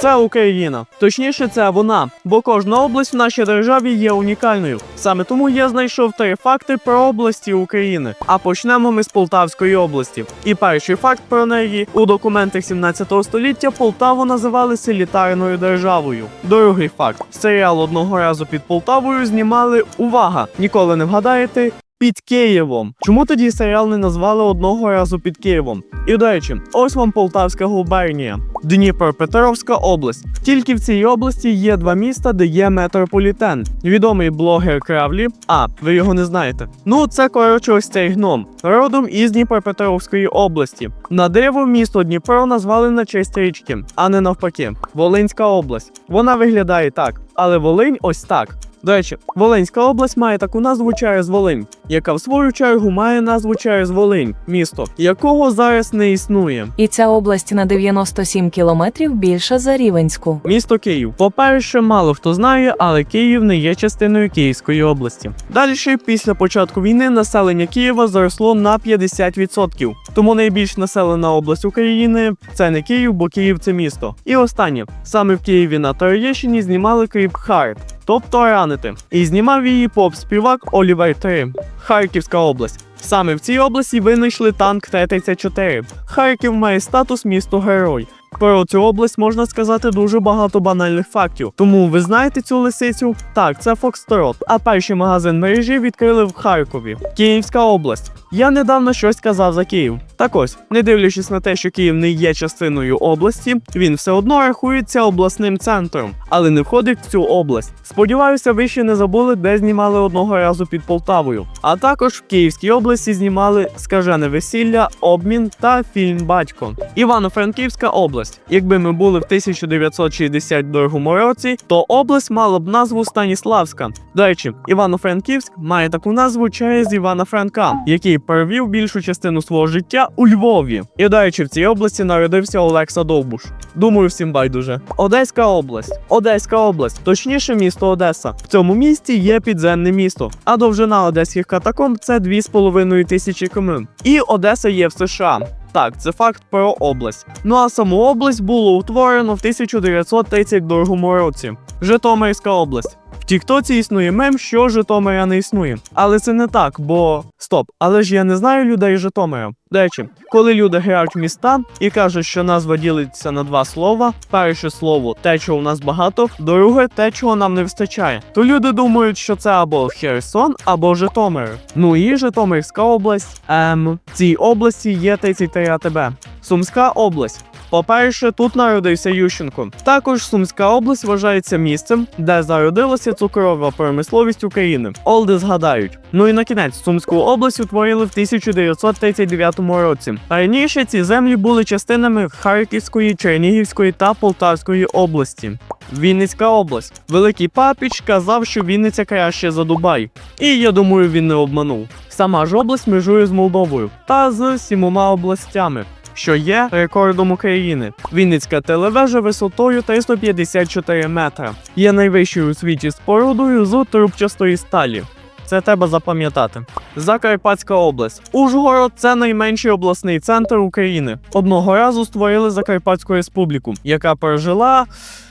Це Україна. Точніше, це вона, бо кожна область в нашій державі є унікальною. Саме тому я знайшов три факти про області України. А почнемо ми з Полтавської області. І перший факт про неї у документах 17 століття Полтаву називали селітарною державою. Другий факт: серіал одного разу під Полтавою знімали увага! Ніколи не вгадаєте. Під Києвом. Чому тоді серіал не назвали одного разу під Києвом? І до речі, ось вам Полтавська губернія, Дніпропетровська область. Тільки в цій області є два міста, де є метрополітен. Відомий блогер Кравлі. А, ви його не знаєте. Ну, це коротше ось цей гном, родом із Дніпропетровської області. На диво місто Дніпро назвали на честь річки, а не навпаки. Волинська область. Вона виглядає так, але Волинь ось так. До речі, Волинська область має таку назву через Волинь, яка в свою чергу має назву через Волинь, місто, якого зараз не існує. І ця область на 97 кілометрів більша за Рівенську. Місто Київ. По-перше, мало хто знає, але Київ не є частиною Київської області. Далі, після початку війни, населення Києва зросло на 50%. Тому найбільш населена область України це не Київ, бо Київ це місто. І останнє саме в Києві на Троєщині знімали кліп Хард. Тобто ранити. І знімав її поп-співак Олівер 3. Харківська область. Саме в цій області винайшли танк Т-34. Харків має статус місто герой. Про цю область можна сказати дуже багато банальних фактів. Тому ви знаєте цю лисицю? Так, це Фокстрот. А перший магазин мережі відкрили в Харкові. Київська область. Я недавно щось казав за Київ. Так ось, не дивлячись на те, що Київ не є частиною області, він все одно рахується обласним центром, але не входить в цю область. Сподіваюся, ви ще не забули, де знімали одного разу під Полтавою. А також в Київській області знімали скажене весілля, обмін та фільм Батько. Івано-Франківська область. Якби ми були в 1962 році, то область мала б назву Станіславська. До речі, Івано-Франківськ має таку назву через Івана Франка, який провів більшу частину свого життя у Львові. І до речі, в цій області народився Олекса Довбуш. Думаю, всім байдуже. Одеська область. Одеська область, точніше, місто Одеса. В цьому місті є підземне місто, а довжина одеських катакомб це 2,5 тисячі км. І Одеса є в США. Так, це факт про область. Ну а саму область було утворено в 1932 році. Житомирська область. Тіктоці існує мем, що Житомира не існує. Але це не так, бо стоп, але ж я не знаю людей Житомира. До речі, коли люди грають в міста і кажуть, що назва ділиться на два слова: перше слово те, чого у нас багато, друге те, чого нам не вистачає, то люди думають, що це або Херсон, або Житомир. Ну і Житомирська область. Ем, в цій області є 33 АТБ. Сумська область. По-перше, тут народився Ющенко. Також Сумська область вважається місцем, де зародилася цукрова промисловість України. Олди згадають. Ну і на кінець Сумську область утворили в 1939 році. Раніше ці землі були частинами Харківської, Чернігівської та Полтавської області. Вінницька область. Великий папіч казав, що Вінниця краще за Дубай. І я думаю, він не обманув. Сама ж область межує з Молдовою та з сімома областями що є рекордом України. Вінницька телевежа висотою 354 метра. Є найвищою у світі спорудою з трубчастої сталі. Це треба запам'ятати. Закарпатська область. Ужгород це найменший обласний центр України. Одного разу створили Закарпатську республіку, яка прожила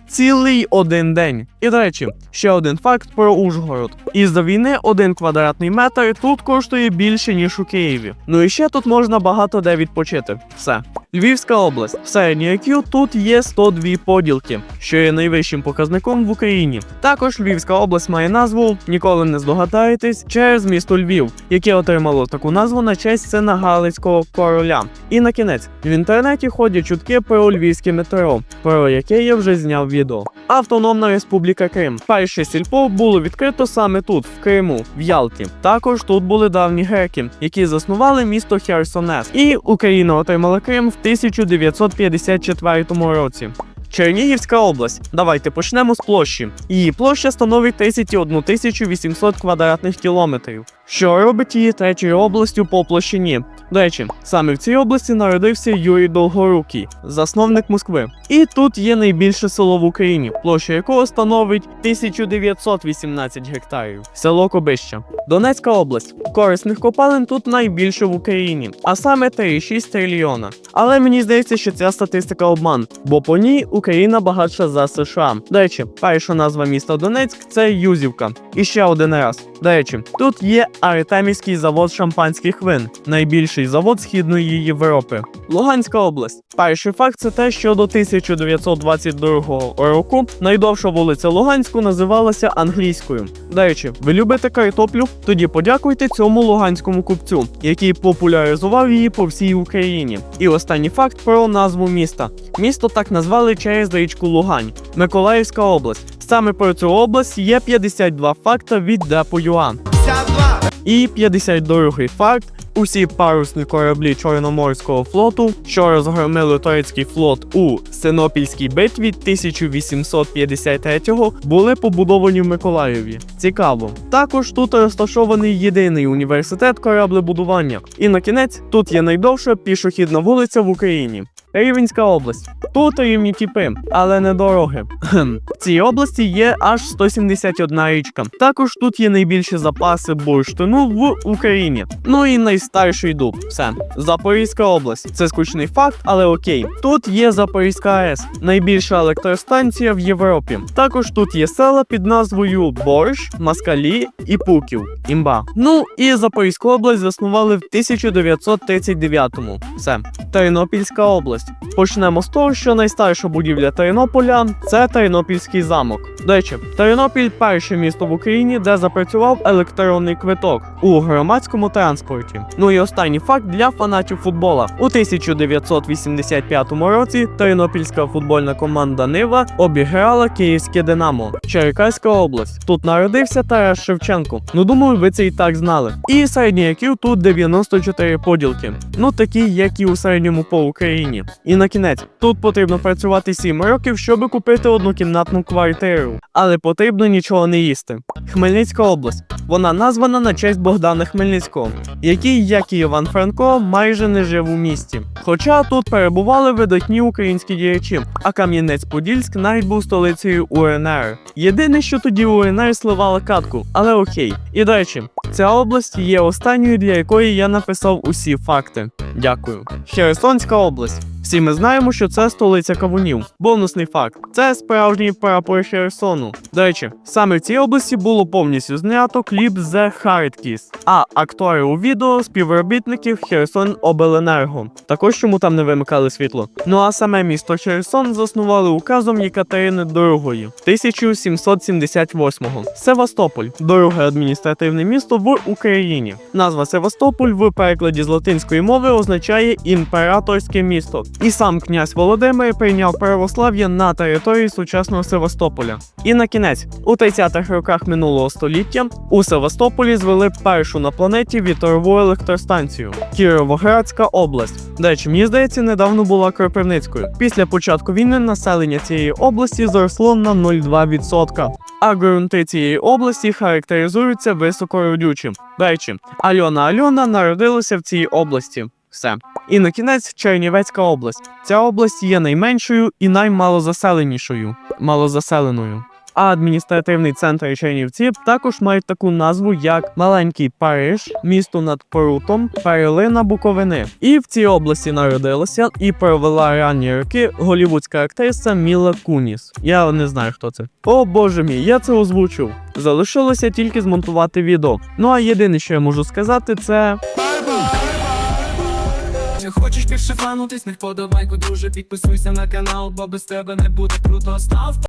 цілий один день. І до речі, ще один факт про Ужгород. Із-за війни один квадратний метр тут коштує більше ніж у Києві. Ну і ще тут можна багато де відпочити. Все. Львівська область. В середній IQ тут є 102 поділки, що є найвищим показником в Україні. Також Львівська область має назву, ніколи не здогадаєтесь, через місто Львів, яке отримало таку назву на честь сина Галицького короля. І на кінець в інтернеті ходять чутки про львівське метро, про яке я вже зняв відео. Автономна Республіка Крим. Перше сільпо було відкрито саме тут, в Криму, в Ялті. Також тут були давні греки, які заснували місто Херсонес. І Україна отримала Крим в 1954 році. Чернігівська область. Давайте почнемо з площі. Її площа становить 31 800 квадратних кілометрів. що робить її третьою областю по площині. До речі, саме в цій області народився Юрій Долгорукий, засновник Москви. І тут є найбільше село в Україні, площа якого становить 1918 гектарів. Село Кобища. Донецька область. Корисних копалин тут найбільше в Україні, а саме 3,6 трильйона. Але мені здається, що ця статистика обман, бо по ній Україна багатша за США. До речі, перша назва міста Донецьк це Юзівка. І ще один раз. До речі, тут є Артемівський завод шампанських вин, найбільший завод Східної Європи. Луганська область. Перший факт це те, що до 1922 року найдовша вулиця Луганську називалася англійською. До речі, ви любите картоплю? Тоді подякуйте цьому луганському купцю, який популяризував її по всій Україні. І останній факт про назву міста. Місто так назвали через річку Лугань, Миколаївська область. Саме про цю область є 52 факта від Депо.ua. І 52 факт. Усі парусні кораблі Чорноморського флоту, що розгромили турецький флот у Синопільській битві 1853-го, були побудовані в Миколаєві. Цікаво. Також тут розташований єдиний університет кораблебудування. І на кінець тут є найдовша пішохідна вулиця в Україні. Рівенська область. Тут рівні тіпи, але не дороги. В цій області є аж 171 річка. Також тут є найбільші запаси бурштину в Україні. Ну і найстарший дуб. Все. Запорізька область. Це скучний факт, але окей. Тут є Запорізька АЕС, найбільша електростанція в Європі. Також тут є села під назвою Борщ, Маскалі і Пуків. Імба. Ну і Запорізьку область заснували в 1939-му. Все. Тернопільська область. Почнемо з того, що найстарша будівля Тернополя це Тернопільський замок. До речі, Тернопіль перше місто в Україні, де запрацював електронний квиток у громадському транспорті. Ну і останній факт для фанатів футбола. У 1985 році Тернопільська футбольна команда Нива обіграла Київське Динамо, Черкаська область. Тут народився Тарас Шевченко. Ну думаю, ви це і так знали. І середній IQ тут 94 поділки. Ну такі, як і у середньому по Україні. І на кінець, тут потрібно працювати 7 років, щоб купити однокімнатну квартиру. Але потрібно нічого не їсти. Хмельницька область. Вона названа на честь Богдана Хмельницького, який, як і Іван Франко, майже не жив у місті. Хоча тут перебували видатні українські діячі, а Кам'янець-Подільськ навіть був столицею УНР. Єдине, що тоді УНР сливала катку, але окей. І до речі, ця область є останньою, для якої я написав усі факти. Дякую. Херсонська область. Всі ми знаємо, що це столиця кавунів. Бонусний факт: це справжній прапор Херсону. До речі, саме в цій області було повністю знято кліп The Hard Kiss, а актори у відео співробітників Херсон Обленерго. Також чому там не вимикали світло. Ну а саме місто Херсон заснували указом Єкатерини II 1778-го. Севастополь друге адміністративне місто в Україні. Назва Севастополь в перекладі з латинської мови означає імператорське місто. І сам князь Володимир прийняв православ'я на території сучасного Севастополя. І на кінець, у 30-х роках минулого століття у Севастополі звели першу на планеті вітрову електростанцію Кіровоградська область. До речі, мені здається, недавно була Кропивницькою. Після початку війни населення цієї області зросло на 0,2%. А ґрунти цієї області характеризуються високородючим. До речі, Альона Альона народилася в цій області. Все. І на кінець Чернівецька область. Ця область є найменшою і наймалозаселенішою. Малозаселеною. А адміністративний центр Чернівці також мають таку назву, як Маленький Париж, місто над Порутом, Перелина Буковини. І в цій області народилася і провела ранні роки голівудська актриса Міла Куніс. Я не знаю, хто це. О боже мій, я це озвучив. Залишилося тільки змонтувати відео. Ну а єдине, що я можу сказати, це. Не хочеш більше фанутись, не вподобайку, дуже підписуйся на канал, бо без тебе не буде круто. Став